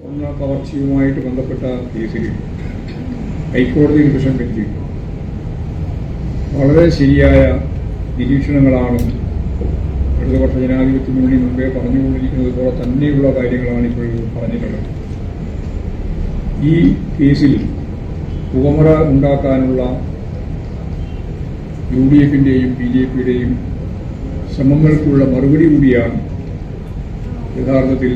സ്വർണ കവർച്ചയുമായിട്ട് ബന്ധപ്പെട്ട കേസിൽ ഹൈക്കോടതി ഡിവിഷൻ ബെഞ്ചിൽ വളരെ ശരിയായ നിരീക്ഷണങ്ങളാണ് ഇടതുപക്ഷ ജനാധിപത്യ മുന്നണി മുമ്പേ പറഞ്ഞുകൊണ്ടിരിക്കുന്നത് പോലെ തന്നെയുള്ള കാര്യങ്ങളാണ് ഇപ്പോൾ പറഞ്ഞിട്ടുള്ളത്. ഈ കേസിൽ പുകമറ ഉണ്ടാക്കാനുള്ള യു ഡി എഫിന്റെയും ബി ജെ പിയുടെയും ശ്രമങ്ങൾക്കുള്ള മറുപടി കൂടിയാണ് യഥാർത്ഥത്തിൽ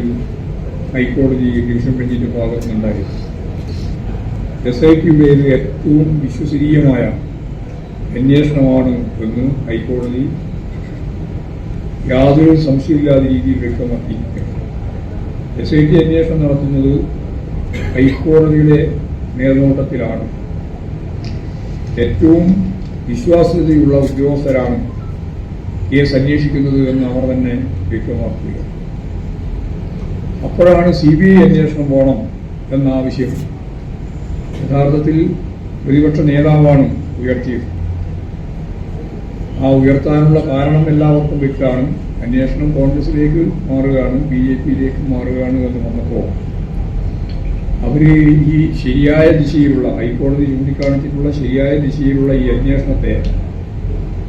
ഹൈക്കോടതി ഡിവിഷൻ ബെഞ്ചിന്റെ ഭാഗത്ത് നിന്നുണ്ടായത് എസ് ഐ ടിയുടേത് ഏറ്റവും വിശ്വസനീയമായ അന്വേഷണമാണ് എന്ന് ഹൈക്കോടതി യാതൊരു സംശയമില്ലാത്ത രീതിയിൽ വ്യക്തമാക്കിയിരിക്കുന്നു എസ് ഐ ടി അന്വേഷണം നടത്തുന്നത് ഹൈക്കോടതിയുടെ മേൽനോട്ടത്തിലാണ്. ഏറ്റവും വിശ്വാസ്യതയുള്ള ഉദ്യോഗസ്ഥരാണ് കേസ് അന്വേഷിക്കുന്നത് എന്ന് അവർ തന്നെ വ്യക്തമാക്കുക. അപ്പോഴാണ് സി ബി ഐ അന്വേഷണം പോകണം എന്ന ആവശ്യം. യഥാർത്ഥത്തിൽ പ്രതിപക്ഷ നേതാവാണ് ഉയർത്തിയത്. ആ ഉയർത്താനുള്ള കാരണം എല്ലാവർക്കും വ്യക്തമാണ്. അന്വേഷണം കോൺഗ്രസിലേക്ക് മാറുകയാണ് ബി ജെ പിയിലേക്ക് മാറുകയാണ് എന്ന് വന്നപ്പോൾ അവർ ഈ ശരിയായ ദിശയിലുള്ള ഹൈക്കോടതി ചൂണ്ടിക്കാണിച്ചിട്ടുള്ള ശരിയായ ദിശയിലുള്ള ഈ അന്വേഷണത്തെ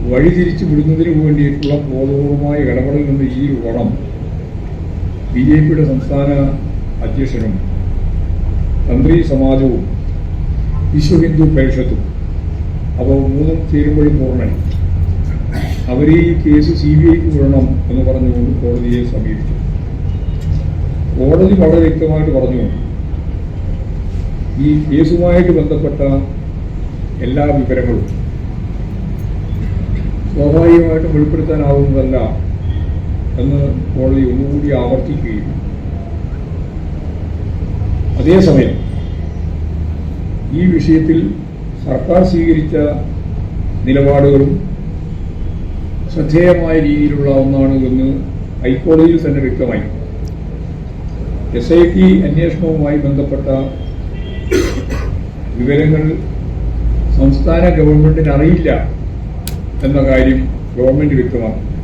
വഴിതിരിച്ചു വിടുന്നതിന് വേണ്ടിയിട്ടുള്ള ബോധപൂർവമായ ഇടപെടൽ നിന്ന് ഈ വളം ബി ജെ പിയുടെ സംസ്ഥാന അധ്യക്ഷനും തന്ത്രി സമാജവും വിശ്വ ഹിന്ദു പരിഷത്തും അപ്പോൾ മൂന്നും ചേരുമ്പോഴും പൂർണൻ. അവർ ഈ കേസ് സി ബി ഐക്ക് വിടണം എന്ന് പറഞ്ഞുകൊണ്ട് കോടതിയെ സമീപിച്ചു. കോടതി വളരെ വ്യക്തമായിട്ട് പറഞ്ഞു. ഈ കേസുമായിട്ട് ബന്ധപ്പെട്ട എല്ലാ വിവരങ്ങളും സ്വാഭാവികമായിട്ടും വെളിപ്പെടുത്താനാവുന്നതല്ല എന്ന് കോടതി ഒന്നുകൂടി ആവർത്തിക്കുകയും അതേസമയം ഈ വിഷയത്തിൽ സർക്കാർ സ്വീകരിച്ച നിലപാടുകളും ശ്രദ്ധേയമായ രീതിയിലുള്ള ഒന്നാണ് എന്ന് ഹൈക്കോടതിയിൽ തന്നെ വ്യക്തമായി. എസ് ഐ ടി അന്വേഷണവുമായി ബന്ധപ്പെട്ട വിവരങ്ങൾ സംസ്ഥാന ഗവൺമെന്റിന് അറിയില്ല എന്ന കാര്യം ഗവൺമെന്റ് വ്യക്തമാക്കി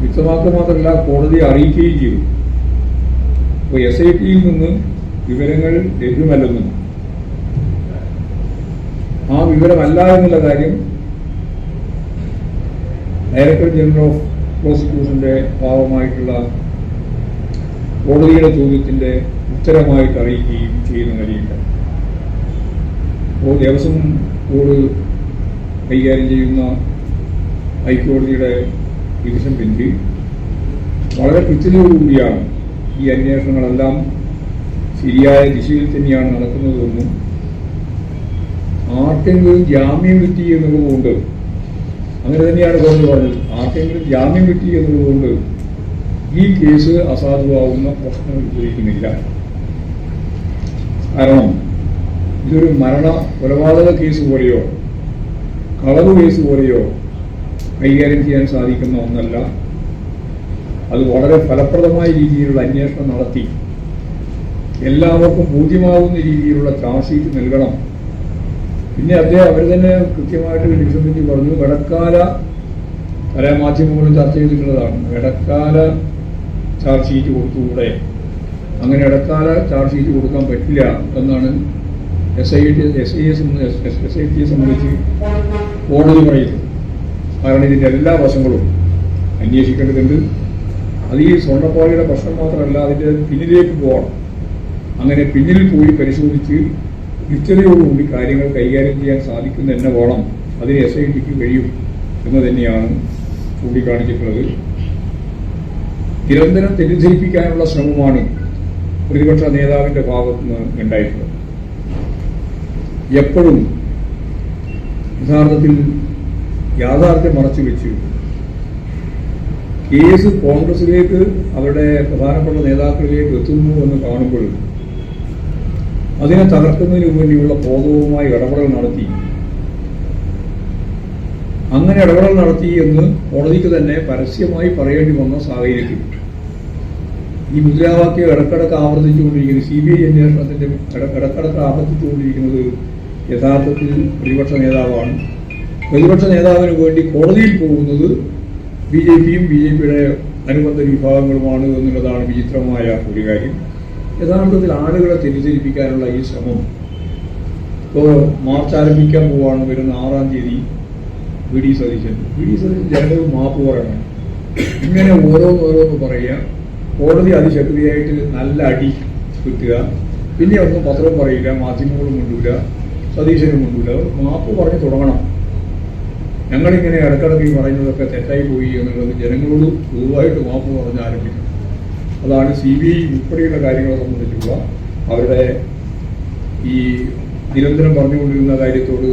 വ്യക്തമാക്കുക മാത്രമല്ല കോടതിയെ അറിയിക്കുകയും ചെയ്തു. അപ്പോൾ എസ് ഐ ടിയിൽ നിന്ന് വിവരങ്ങൾ ലഭ്യമല്ലെന്നും ആ വിവരമല്ല എന്നുള്ള കാര്യം ഡയറക്ടർ ജനറൽ ഓഫ് പ്രോസിക്യൂഷന്റെ ഭാഗമായിട്ടുള്ള കോടതിയുടെ ചോദ്യത്തിന്റെ ഉത്തരമായിട്ട് അറിയിക്കുകയും ചെയ്യുന്ന നിലയില്ല അപ്പോൾ ദേവസ്വം ബോർഡ് കൈകാര്യം ചെയ്യുന്ന ഹൈക്കോടതിയുടെ ഡിവിഷൻ ബെഞ്ച് വളരെ കൃത്യതയോടുകൂടിയാണ് ഈ അന്വേഷണങ്ങളെല്ലാം ശരിയായ ദിശയിൽ തന്നെയാണ് നടക്കുന്നതെന്നും ആർക്കെങ്കിലും ജാമ്യം കിട്ടി എന്നതുകൊണ്ട് അങ്ങനെ തന്നെയാണ് കോടതി പറഞ്ഞത്. ആർക്കെങ്കിലും ജാമ്യം കിട്ടി എന്നതുകൊണ്ട് ഈ കേസ് അസാധുവാകുന്ന പ്രശ്നം ഉദ്ദേശിക്കുന്നില്ല കാരണം ഇതൊരു മരണ കൊലപാതക കേസ് പോലെയോ കളവ് കേസ് പോലെയോ കൈകാര്യം ചെയ്യാൻ സാധിക്കുന്ന ഒന്നല്ല. അത് വളരെ ഫലപ്രദമായ രീതിയിലുള്ള അന്വേഷണം നടത്തി. എല്ലാവർക്കും ബോധ്യമാകുന്ന രീതിയിലുള്ള ചാർജ് ഷീറ്റ് നൽകണം. പിന്നെ അദ്ദേഹം അവർ തന്നെ കൃത്യമായിട്ട് ഡിവിഷൻ പറഞ്ഞു ഇടക്കാല പല മാധ്യമങ്ങളും ചർച്ച ചെയ്തിട്ടുള്ളതാണ്. ഇടക്കാല ചാർജ് ഷീറ്റ് കൊടുത്തുകൂടെ? അങ്ങനെ ഇടക്കാല ചാർജ് ഷീറ്റ് കൊടുക്കാൻ പറ്റില്ല എന്നാണ് S I T S I S S I ടിയെ സംബന്ധിച്ച് കോടതി പറയുന്നത്. കാരണം ഇതിന്റെ എല്ലാ വശങ്ങളും അന്വേഷിക്കേണ്ടതുണ്ട്. അത് ഈ സ്വർണപ്പാളിയുടെ പ്രശ്നം മാത്രമല്ല അതിന്റെ പിന്നിലേക്ക് പോകണം. അങ്ങനെ പിന്നിൽ പോയി പരിശോധിച്ച് കൃത്യതയോടുകൂടി കാര്യങ്ങൾ കൈകാര്യം ചെയ്യാൻ സാധിക്കുന്ന എന്നെ വേണം അതിന് എസ് ഐ ടിക്ക് കഴിയും എന്ന് തന്നെയാണ് ചൂണ്ടിക്കാണിച്ചിട്ടുള്ളത്. നിരന്തരം തെറ്റിദ്ധരിപ്പിക്കാനുള്ള ശ്രമമാണ് പ്രതിപക്ഷ നേതാവിന്റെ ഭാഗത്തു നിന്ന് ഉണ്ടായിട്ടുള്ളത്. എപ്പോഴും യഥാർത്ഥത്തിൽ യാഥാർത്ഥ്യം മറച്ചു വെച്ചു. കേസ് കോൺഗ്രസിലേക്ക് അവരുടെ പ്രധാനപ്പെട്ട നേതാക്കളിലേക്ക് എത്തുന്നു എന്ന് കാണുമ്പോഴും അതിനെ തകർക്കുന്നതിന് വേണ്ടിയുള്ള ബോധവുമായി ഇടപെടൽ നടത്തി. അങ്ങനെ ഇടപെടൽ നടത്തി എന്ന് കോടതിക്ക് തന്നെ പരസ്യമായി പറയേണ്ടി വന്ന സാഹചര്യത്തിൽ. ഈ മുദ്രാവാക്യം ഇടക്കിടക്ക് ആവർത്തിച്ചുകൊണ്ടിരിക്കുന്നത് സി ബി ഐ അന്വേഷണത്തിന്റെ ഇടക്കിടക്ക് ആവർത്തിച്ചുകൊണ്ടിരിക്കുന്നത് യഥാർത്ഥത്തിൽ പ്രതിപക്ഷ നേതാവാണ്. പ്രതിപക്ഷ നേതാവിന് വേണ്ടി കോടതിയിൽ പോകുന്നത് ബി ജെ പിയും ബി ജെ പിയുടെ അനുബന്ധ വിഭാഗങ്ങളുമാണ് എന്നുള്ളതാണ് വിചിത്രമായ ഒരു കാര്യം. യഥാർത്ഥത്തിൽ ആളുകളെ തെറ്റിദ്ധരിപ്പിക്കാനുള്ള ഈ ശ്രമം ഇപ്പോൾ മാർച്ച് ആരംഭിക്കാൻ പോവാണ് വരുന്ന ആറാം തീയതി V D Satheesan. V D Satheesan ജനങ്ങൾ മാപ്പ് പറയണം. ഇങ്ങനെ ഓരോന്നോരോന്ന് പറയുക. കോടതി അതിശക്തിയായിട്ട് നല്ല അടി കിട്ടുക പിന്നെ ഒന്നും പത്രം പറയില്ല മാധ്യമങ്ങളും കൊണ്ടുവരിക സതീശനും കൊണ്ടുവരിക മാപ്പ് പറഞ്ഞ് തുടങ്ങണം. ഞങ്ങളിങ്ങനെ ഇടക്കിടക്ക് ഈ പറയുന്നതൊക്കെ തെറ്റായി പോയി എന്നുള്ളത് ജനങ്ങളോട് പൊതുവായിട്ട് മാപ്പ് പറഞ്ഞ് ആരംഭിക്കണം അതാണ് സി ബി ഐ ഉൾപ്പെടെയുള്ള കാര്യങ്ങളെ സംബന്ധിച്ചുള്ള അവരുടെ ഈ നിരന്തരം പറഞ്ഞുകൊണ്ടിരുന്ന കാര്യത്തോട്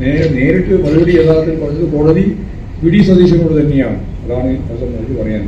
നേരെ നേരിട്ട് മറുപടി യഥാർത്ഥത്തിൽ പറഞ്ഞത് കോടതി വി ഡി സതീശനോട് തന്നെയാണ്. അതാണ് അത് സംബന്ധിച്ച് പറയാൻ